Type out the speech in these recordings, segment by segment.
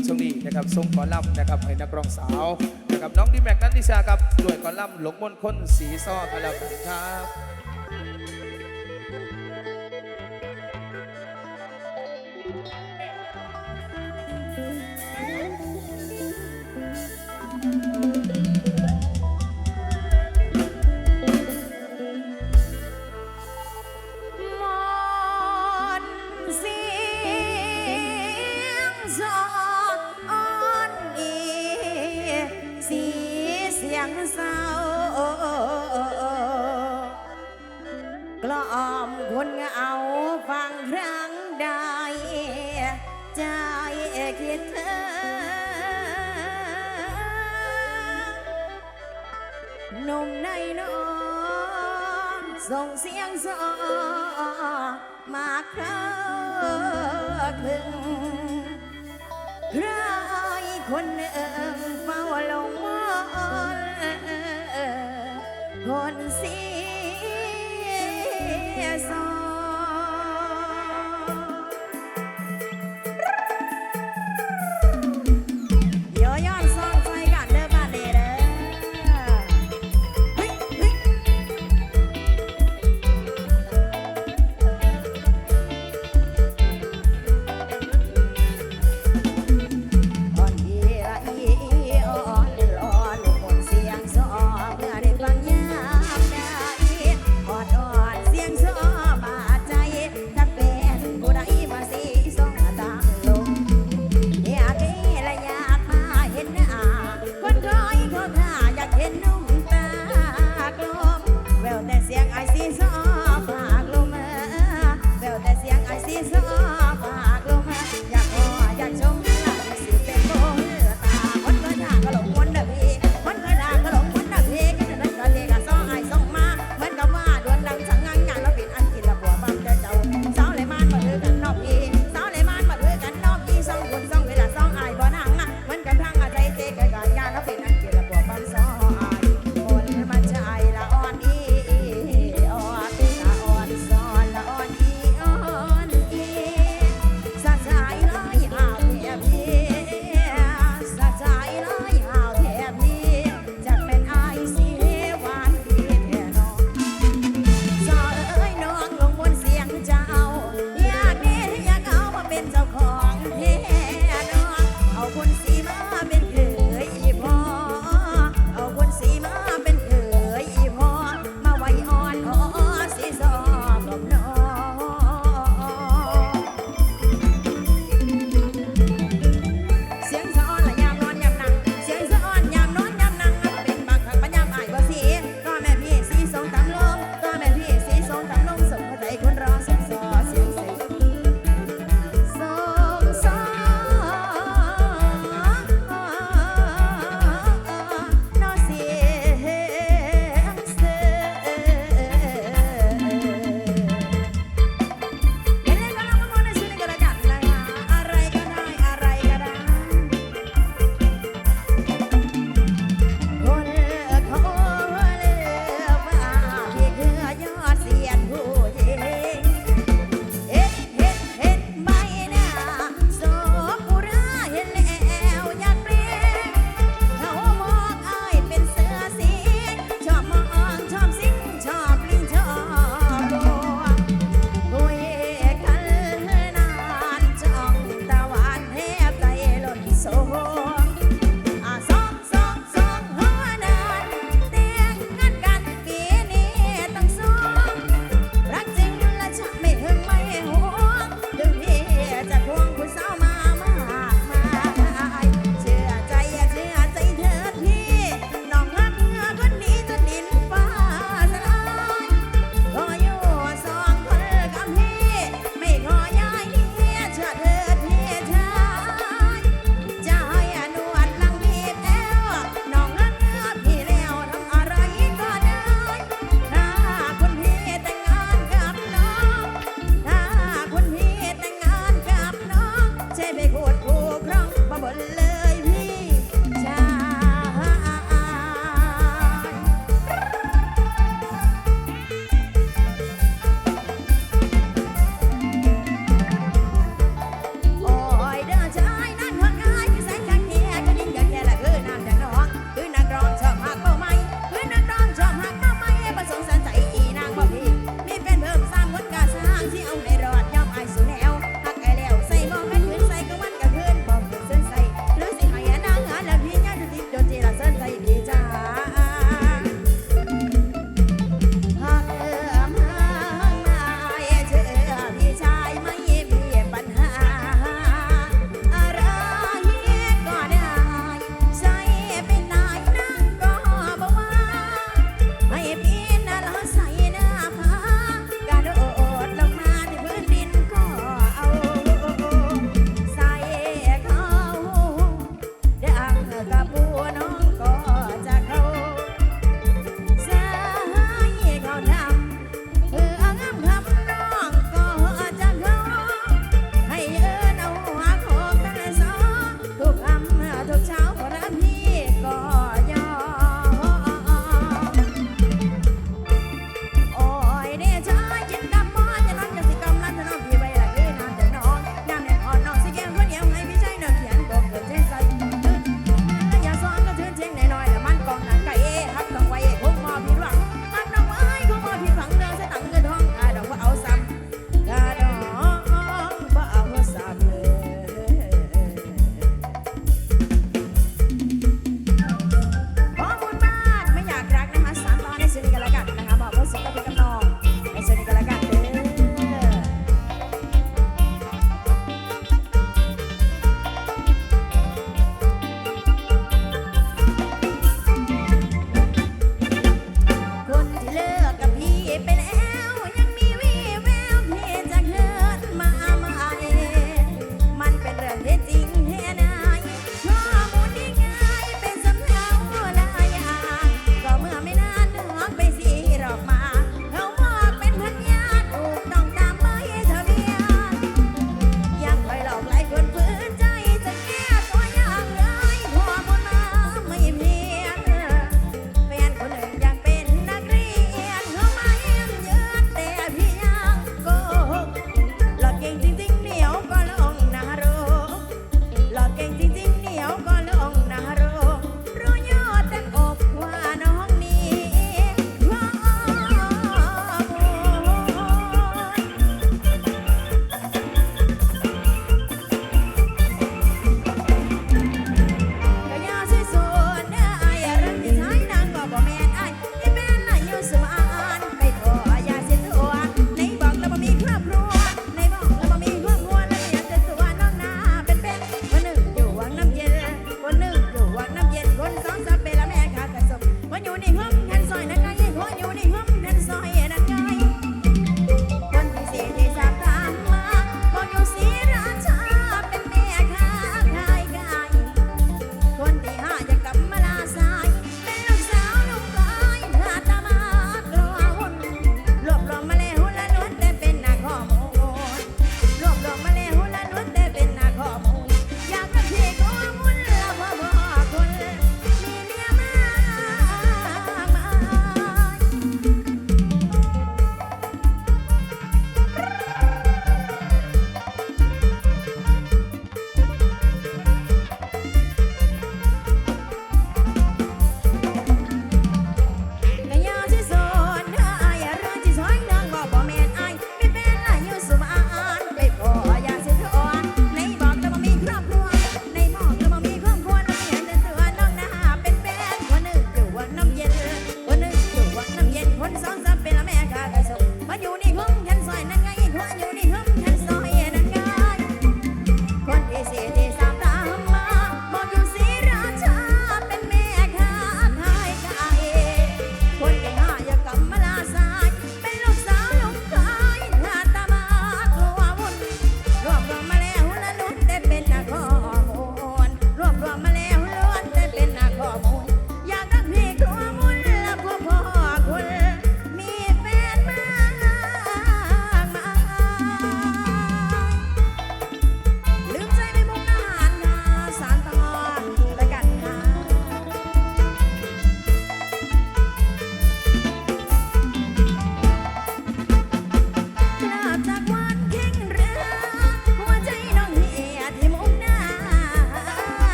งช่วงนี้นะครับทรงกอลัมน์นะครับให้นักร้องสาวนะครับน้องดีแม็กนันทิชาครับด้วยกอลัมน์หลงมนคนสีซ้อกันแล้วกันครับ ส่งเสียงสอมาครากลึงใครคนหนึ่งเฝ้าลง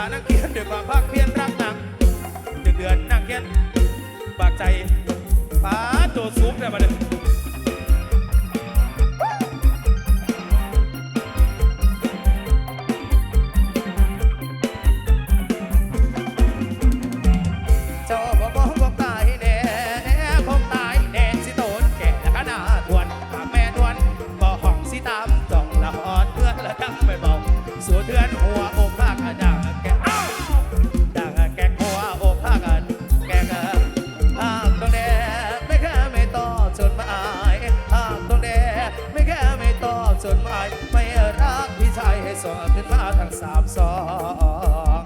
านักเขียนด้วยความภาคเพียรรักหนักเดือดเดือดนักเขียนปากใจป้าตัวสูงแต่มาเดือึ้นมาทั้งสามสอง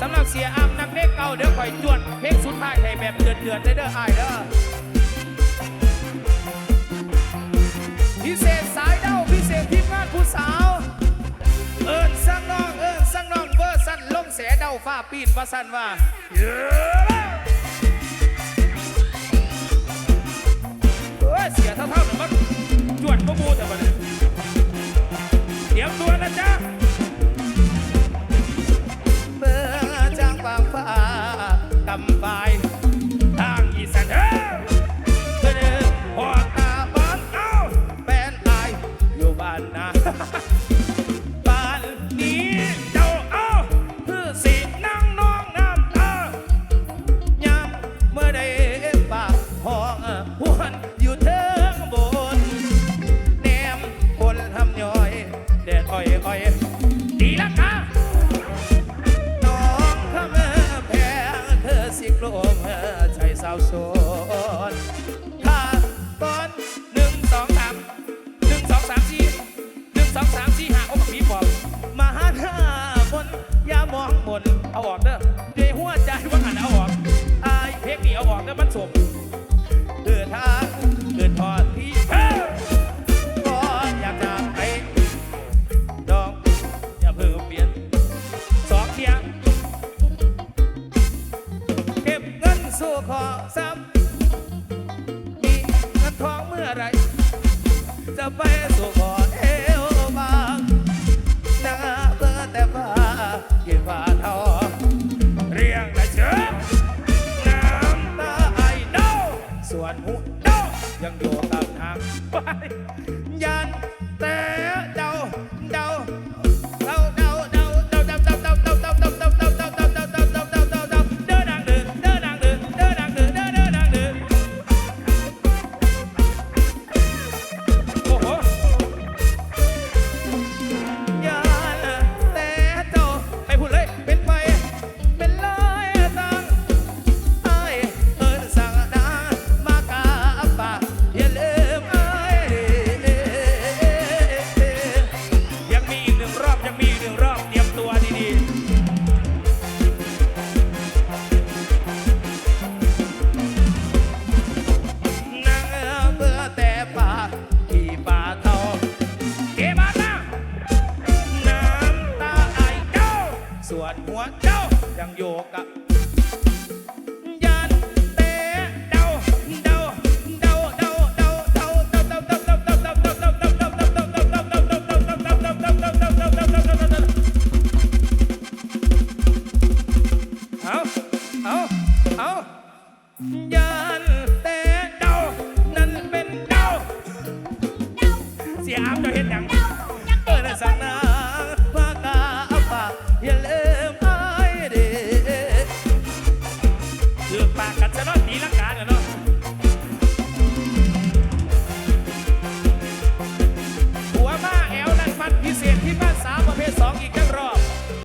สำหรับเสียอ้ำนักเลขเก่าเดี๋ยวคอยจวนเพลงสุดท้ายให้แบบเดือดเดือดเด้อไอ้เด้อพิเศษสายเดาพิเศษทีมงานผู้สาว เอิญสังน้องเอิญสังน้องเวอร์สันลงเสเดาฟ้าปีนว่าสันว่าเยอยเสียเท่าๆหนึ่งมันจวดก็บูแต่บัดนี้ียมตัวนะจ๊ะเบอร์จางฟางฟ้ากำไฟ I am